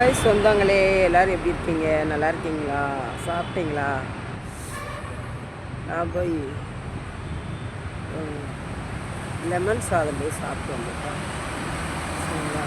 Hi சொந்தங்களே எல்லோரும் எப்படி இருக்கீங்க? நல்லா இருக்கீங்களா? சாப்பிட்டீங்களா? நான் போய் லெமன் சாதம் போய் சாப்பிட்டு வந்துட்டேன். சரிங்களா?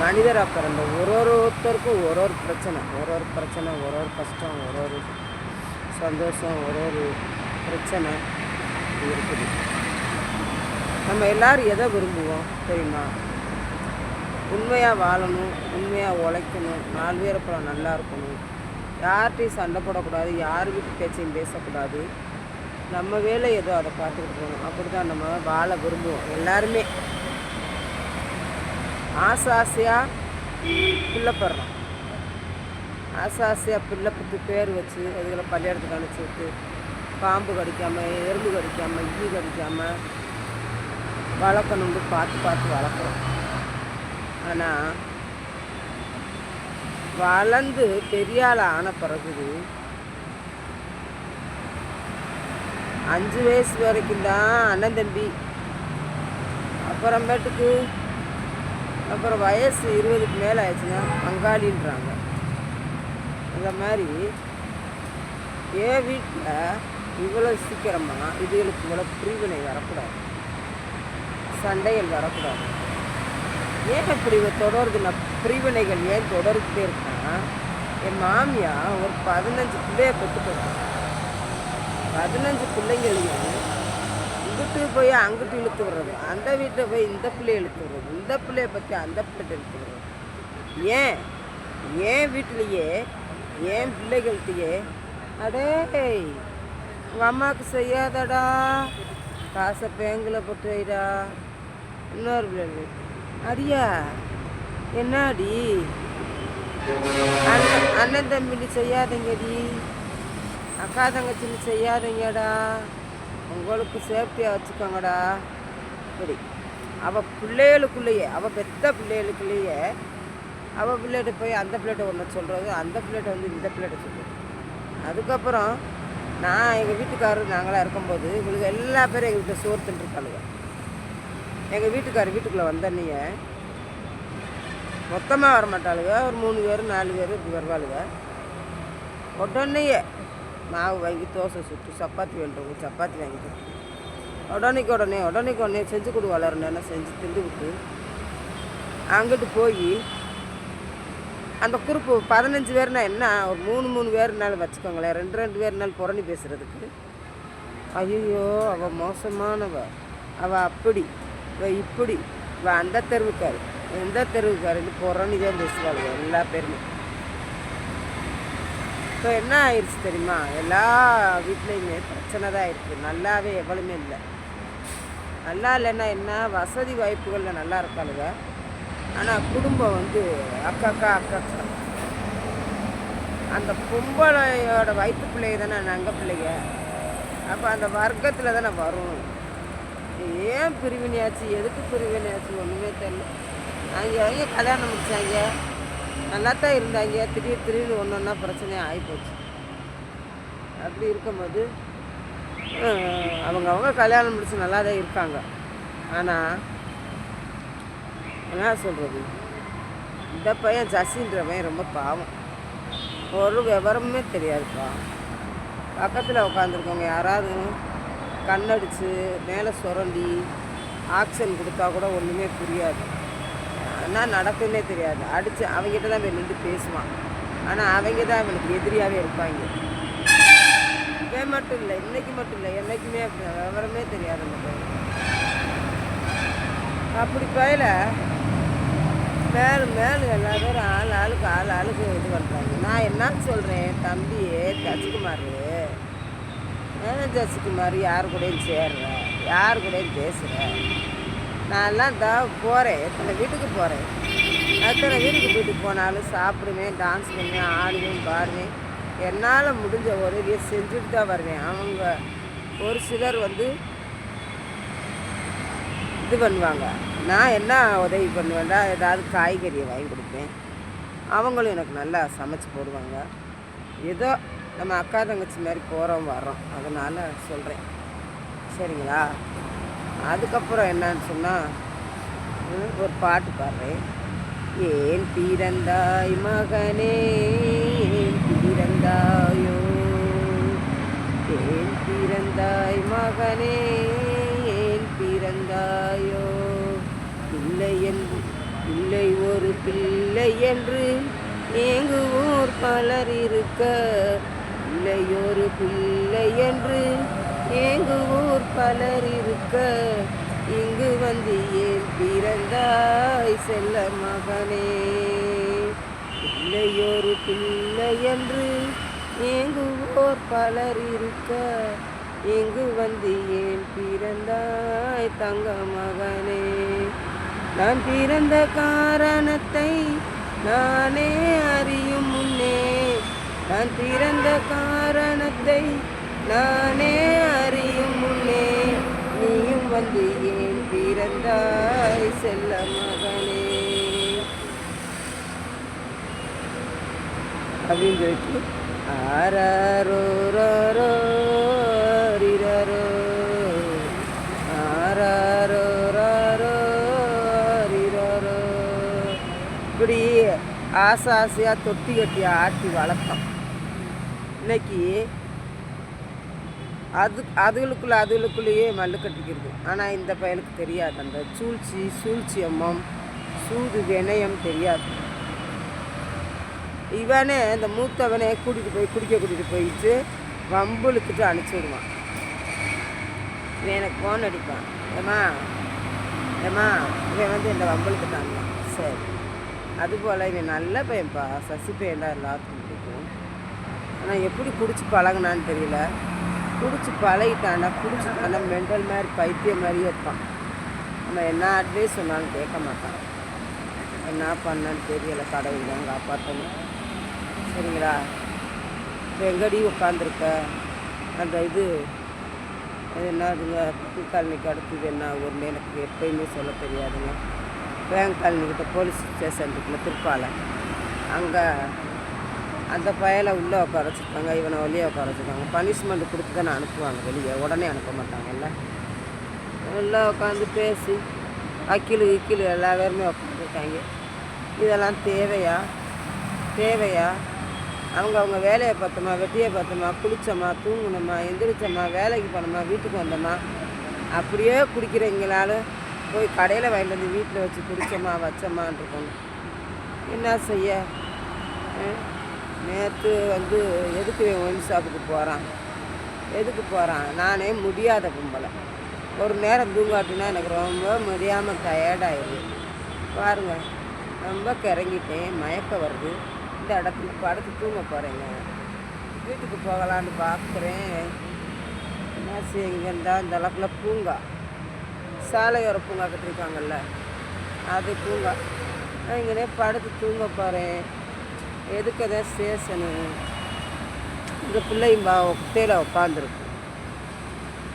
மனிதராக பிறந்த ஒரு ஒரு ஒருத்தருக்கும் ஒரு ஒரு பிரச்சனை. ஒரு ஒரு பிரச்சனை ஒரு ஒரு கஷ்டம் ஒரு ஒரு சந்தோஷம் ஒரு ஒரு பிரச்சனை இருக்குது. நம்ம எல்லாரும் எதை விரும்புவோம் தெரியுமா? உண்மையாக வாழணும் உண்மையாக உழைக்கணும் நாலு பேர் அப்புறம் நல்லா இருக்கணும். யார்கிட்டையும் சண்டை போடக்கூடாது யார் வீட்டு பேச்சையும் பேசக்கூடாது. நம்ம வேலை ஏதோ அதை பார்த்துக்கிட்டு போகணும். அப்படி தான் நம்ம வாழ விரும்புவோம் எல்லாருமே. ஆசை ஆசையாக பிள்ளைப்படுறோம். ஆசை ஆசையாக பிள்ளை பத்து பேர் வச்சு அதுகளை பள்ளியிடத்துக்கு அனுப்பிச்சி விட்டு பாம்பு கடிக்காமல் எறும்பு கடிக்காமல் ஈ கடிக்காமல் வளர்க்கணும்னு பார்த்து பார்த்து வளர்க்குறோம். ஆனால் வளர்ந்து பெரிய ஆன பிறகு அஞ்சு வயசு வரைக்கும் தான் அண்ணன் தம்பி. அப்புறமேட்டுக்கு அப்புறம் வயசு இருபதுக்கு மேலே ஆயிடுச்சுன்னா பங்காளின்றாங்க. அந்த மாதிரி என் வீட்டில் இவ்வளோ சீக்கிரமாக இதுகளுக்கு இவ்வளோ பிரிவினை வரக்கூடாது. சண்டைகள் வரக்கூடாது. ஏன் பிரிவு தொடருதுன்னா தொடருது நான் பிரிவினைகள் ஏன் தொடர்கிட்டே இருக்கேன்னா என் மாமியா ஒரு பதினஞ்சு பிள்ளைய பெற்றுக்கிட்டாங்க பதினஞ்சு பிள்ளைங்களையும் இங்கிட்டு போய் அங்கிட்டு இழுத்து விடுறது அந்த வீட்டில் போய் இந்த பிள்ளைய இழுத்து விடுறது இந்த பிள்ளைய பற்றி அந்த பிள்ளைகிட்ட இழுத்து விடுறது. ஏன்? ஏன் வீட்டிலையே ஏன் பிள்ளைகள்கிட்டயே? அடே உங்கள் அம்மாவுக்கு செய்யாதடா. காசை பேங்கில் போட்டு வைடா. இன்னொரு பிள்ளை அதியா என்னடி? அண்ணன் அண்ணன் தம்பின்னு செய்யாதீங்கடி. அக்கா தங்கச்சின்னு செய்யாதீங்கடா. உங்களுக்கு சேஃப்டியாக வச்சுக்கோங்கடா. இப்படி அவள் பிள்ளைகளுக்குள்ளேயே அவள் பெத்த பிள்ளைகளுக்குள்ளேயே அவள் பிள்ளைகிட்ட போய் அந்த பிள்ளைகிட்ட ஒன்று சொல்கிறது அந்த பிள்ளைகிட்ட வந்து இந்த பிள்ளைகிட்ட சொல்கிறது அதுக்கப்புறம் நான் எங்கள் வீட்டுக்காரர் நாங்களாக இருக்கும்போது இவங்களுக்கு எல்லா பேரும் எங்கள் வீட்டில் சோறு தின்றுருக்காளுங்க. எங்கள் வீட்டுக்காரர் வீட்டுக்குள்ளே வந்தோடனே மொத்தமாக வர மாட்டாளுங்க ஒரு மூணு பேர் நாலு பேர் இப்படி வருவாளுங்க உடனேயே மாவு வாங்கி தோசை சுட்டு சப்பாத்தி வேண்டுறவங்க சப்பாத்தி வாங்கி உடனேக்கு உடனே உடனேக்கு உடனே செஞ்சு கொடு வளரணுன்னு செஞ்சு திண்டு விட்டு அங்கிட்டு போய் அந்த குரூப்பு பதினஞ்சு பேர்னா என்ன ஒரு மூணு மூணு பேர்னாலும் வச்சுக்கோங்களேன். ரெண்டு ரெண்டு பேர்னாலும் புறணி பேசுகிறதுக்கு ஐயோ அவள் மோசமானவ. அவள் அப்படி. இப்படி அந்த தெருவுக்காரு எந்த தெருவுக்காரு புறணி தான் பேசுவாங்க எல்லா பேருமே. இப்போ என்ன ஆயிடுச்சு தெரியுமா? எல்லா வீட்லேயுமே பிரச்சனை தான் இருக்குது நல்லாவே எவ்வளவுமே இல்லை. நல்லா இல்லைன்னா என்ன? வசதி வாய்ப்புகளில் நல்லா இருக்காளுங்க ஆனால் குடும்பம் வந்து அக்காக்கா அக்காக்கா. அந்த பொம்பளையோட வயிற்று பிள்ளைங்க தானே நாங்கள் பிள்ளைங்க. அப்போ அந்த வர்க்கத்தில் தானே வரும். ஏன் பிரிவினையாச்சு? எதுக்கு பிரிவினையாச்சு? ஒன்றுமே தெரியல. அவங்க அவங்க கல்யாணம் முடிச்சாங்க. நல்லா தான் இருந்தாங்க. திடீர் திடீர்னு ஒன்று ஒன்றா பிரச்சனையாக ஆகிப்போச்சு அப்படி இருக்கும்போது அவங்க அவங்க கல்யாணம் முடிச்சு நல்லா தான் இருக்காங்க. ஆனால் என்ன சொல்கிறது இந்த பையன் சசின்றவன் ரொம்ப பாவம். ஒரு விவரமுமே தெரியாதுப்பா. பக்கத்தில் உட்காந்துருக்கவங்க யாராவது கண்ணடிச்சு மேலே சுரண்டி ஆக்ஷன் கொடுத்தா கூட ஒன்றுமே புரியாது. என்ன நடக்குன்னே தெரியாது. அடித்து அவங்ககிட்ட தான் போய் நின்று பேசுவான். ஆனால் அவங்க தான் அவனுக்கு எதிரியாகவே இருப்பாங்க. இவன் மட்டும் இல்லை இன்றைக்கி மட்டும் இல்லை என்றைக்குமே அப்படி விவரமே தெரியாது நமக்கு அப்படி பயில மேலும் மேலும் எல்லா பேரும் ஆள் ஆளுக்கு ஆள் ஆளுக்கு இது பண்ணுறாங்க நான் என்ன சொல்கிறேன் தம்பி சசிகுமார் ஏன் மாதிரி யார் கூடயும் சேர்ற யார் கூடயும் பேசுகிற நான்லாம் தான் போகிறேன் எத்தனை வீட்டுக்கு போகிறேன் எத்தனை வீட்டுக்கு வீட்டுக்கு போனாலும் சாப்பிடுவேன் டான்ஸ் பண்ணுவேன் ஆடுவேன் பாடுவேன். என்னால் முடிஞ்ச உதவியை செஞ்சுட்டு தான் வருவேன். அவங்க ஒரு சிலர் வந்து இது பண்ணுவாங்க. நான் என்ன உதவி பண்ணுவேன்டா ஏதாவது காய்கறியை வாங்கி கொடுப்பேன். அவங்களும் எனக்கு நல்லா சமைச்சு போடுவாங்க. ஏதோ நம்ம அக்கா தங்கச்சி மாதிரி போகிறோம் வர்றோம். அதனால் சொல்கிறேன் சரிங்களா? அதுக்கப்புறம் என்னன்னு சொன்னால் ஒரு பாட்டு பாடுறேன். ஏன் பிறந்தாய் மகனே ஏன் பிறந்தாயோ? ஏன் பிறந்தாய் மகனே ஏன் பிறந்தாயோ? இல்லை என்று இல்லை ஒரு பிள்ளை என்று ஏங்குவோர் பலர் இருக்க இல்லை பிள்ளை என்று ஏங்குவோர் பலர் இருக்க? இங்கு வந்து ஏன் பிறந்தாய் செல்ல மகனே? இல்லையொரு பிள்ளை என்று ஏங்குவோர் பலர் இருக்க? இங்கு வந்து ஏன் பிறந்தாய் தங்க மகனே? நான் பிறந்த காரணத்தை நானே அறியும் முன்னே நான் பிறந்த காரணத்தை நானே அறியும் முன்னே நீயும் வந்து ஏன் பிறந்தாய் செல்ல மகனே அப்படின்னு சொல்லிட்டு ஆராரோ ராரோ ரிரரோ ஆராரோ இப்படி ஆசை ஆசையாக தொட்டி கட்டி ஆட்டி வளர்த்தோம். இன்னைக்கு அது அதுகளுக்குள்ளே அதுகளுக்குள்ளேயே மல்லு கட்டிக்கிறது. ஆனால் இந்த பயலுக்கு தெரியாது. அந்த சூழ்ச்சி சூழ்ச்சியம்மம் சூது வினயம் தெரியாது. இவனே இந்த மூத்தவனே கூட்டிகிட்டு போய் குடிக்க கூட்டிகிட்டு போயிட்டு வம்புழுத்துட்டு அனுப்பிச்சி விடுவான். இவன் எனக்கு ஃபோன் அடிப்பான். ஏமா ஏமா இவன் வந்து என்னை வம்புழுத்துட்டாங்க சரி. அதுபோல் இவன் நல்ல பையன்ப்பா சசி பையன் தான் எல்லாத்துக்கும் பிடிக்கும். ஆனால் எப்படி குடிச்சு பழகினான்னு தெரியல. குடிச்சு பழகிட்டான்னா குடிச்சுட்டானா மென்டல் மாதிரி பைத்தியம் மாதிரியே இருப்பான். நம்ம என்ன அட்வைஸ் சொன்னாலும் கேட்க மாட்டான். என்ன பண்ணான்னு தெரியலை கடவுள் தான் காப்பாற்றணும். சரிங்களா? இப்போ எங்கடி உட்காந்துருக்க அந்த இது என்ன என்னதுங்க காலனிக்கு அடுத்தது என்ன ஊர்னு எனக்கு எப்பயுமே சொல்ல தெரியாதுங்க. பேங்க் காலனிக்கிட்ட போலீஸ் ஸ்டேஷன் இருக்குல்ல திருப்பாலை. அங்கே அந்த பயலை உள்ளே உட்கார வச்சுருக்காங்க இவனை வெளியே உட்கார வச்சுருக்காங்க. பனிஷ்மெண்ட் கொடுத்து தானே அனுப்புவாங்க வெளியே. உடனே அனுப்ப மாட்டாங்கல்ல உள்ளே உட்காந்து பேசி அக்கிலு இக்கிலு எல்லா பேருமே உட்காந்துருக்காங்க. இதெல்லாம் தேவையா? தேவையா? அவங்க அவங்க வேலையை பார்த்தோமா வெட்டியை பார்த்தோமா குளித்தோமா தூங்கினோமா எந்திரிச்சோமா வேலைக்கு போனோமா வீட்டுக்கு வந்தோமா? அப்படியே குடிக்கிறவங்களாலும் போய் கடையில் வாங்கிட்டு வந்து வீட்டில் வச்சு குடித்தோமா வச்சோமான் இருக்கணும் என்ன செய்ய? நேற்று வந்து எதுக்கு ஒயின் ஷாப்புக்கு போகிறான் எதுக்கு போகிறான் நானே முடியாத கும்பலை ஒரு நேரம் தூங்காட்டினா எனக்கு ரொம்ப முடியாமல் டயர்டாயிடுது பாருங்கள் ரொம்ப கிறங்கிட்டேன் மயக்கம் வருது. இந்த இடத்துல படுத்து தூங்க போகிறேங்க வீட்டுக்கு போகலான்னு பார்க்குறேன் என்ன செய்யுங்கண்டா இந்த அளவுக்குள்ள பூங்கா. சாலையோர பூங்கா கட்டிருக்காங்கல்ல அது பூங்கா. இங்கே இங்கனே படுத்து தூங்க போகிறேன் எதுக்கு எதாவது ஸ்டேஷனு இந்த பிள்ளையும் பா குட்டையில் உட்காந்துருக்கு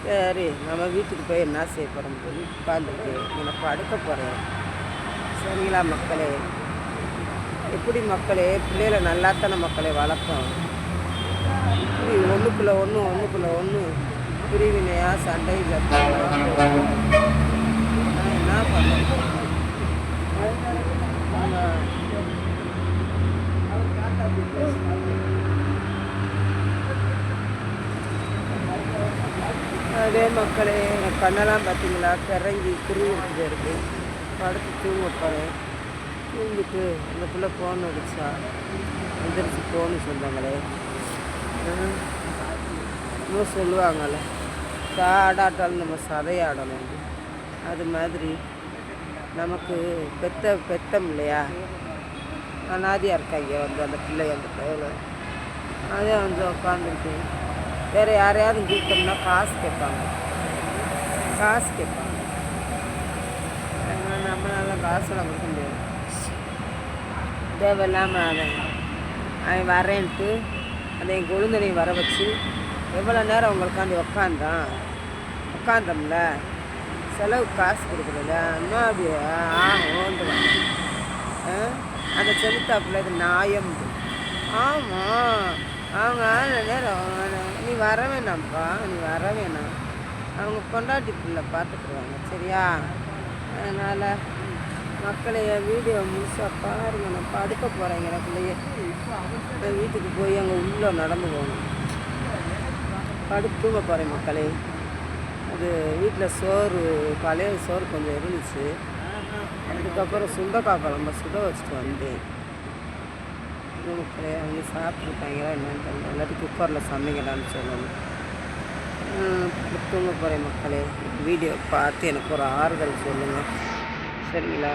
சரி நம்ம வீட்டுக்கு போய் என்ன செய்ய போகிறோம் சொல்லி உட்காந்துருக்கு நான் படுக்க போகிறேன் சரிங்களா மக்களே? எப்படி மக்களே? பிள்ளைகளை நல்லாத்தான மக்களை வளர்ப்போம் இப்படி ஒன்றுக்குள்ளே ஒன்று ஒன்றுக்குள்ளே ஒன்று பிரிவினையாக சண்டையில் என்ன பண்ண அதே மக்களே என் கண்ணெல்லாம் பார்த்தீங்களா? கிறங்கி குருவிட்டு இருக்கு. படுத்து தூங்க போகிறேன் தூங்கிட்டு அந்த பிள்ளை ஃபோன் அடிச்சா எந்திரிச்சு ஃபோனு சொன்னாங்களே இன்னும் சொல்லுவாங்கள்ல காடாட்டாலும் நம்ம சதையாடணும். அது மாதிரி நமக்கு பெத்த பெத்தம் இல்லையா? அனாதியாக இருக்காங்க வந்து அந்த பிள்ளை அந்த கையில் அதே வந்து உட்காந்துருக்கு வேறு யாரையாவது கூப்பிட்டோம்னா காசு கேட்பாங்க. காசு கேட்பாங்க. நம்மளால காசெல்லாம் கொடுக்க முடியாது. தேவையில்லாமல் அவன் அவன் வரேன்ட்டு அதை என் கொழுந்தனையும் வர வச்சு எவ்வளோ நேரம் உங்களுக்காண்டி உக்காந்தான்? உட்காந்தோம்ல செலவு காசு கொடுக்குறல இன்னும் அப்படியே ஆ ஓண்டுவான் ஆ? அந்த செலுத்தாப்புல இது நாயம் ஆமாம் அவங்க ஆன நேரம் நீ வர வேணாம்ப்பா நீ வர வேணாம். அவங்க கொண்டாட்டி பிள்ளை பார்த்துக்குருவாங்க சரியா? அதனால் மக்களே வீடியோ முழுசாக பாருங்க. நான் படுக்க போகிறேங்க எனக்குள்ளேயே. நான் வீட்டுக்கு போய் அங்கே உள்ளே நடந்து போகணும். படுத்து போகிறேன் மக்களே. அது வீட்டில் சோறு பழைய சோறு கொஞ்சம் இருந்துச்சு. அதுக்கப்புறம் சுண்டக்காய் குழம்ப சுட வச்சுட்டு வந்தேன் இது மக்களே அவங்க சாப்பிட்ருக்காங்களா என்னென்னு தெரியல. இல்லாட்டி குக்கரில் சமைக்கலான்னு சொல்லணும். தூங்க போகிறேன் மக்களே வீடியோ பார்த்து எனக்கு ஒரு ஆறுதல் சொல்லுங்கள் சரிங்களா?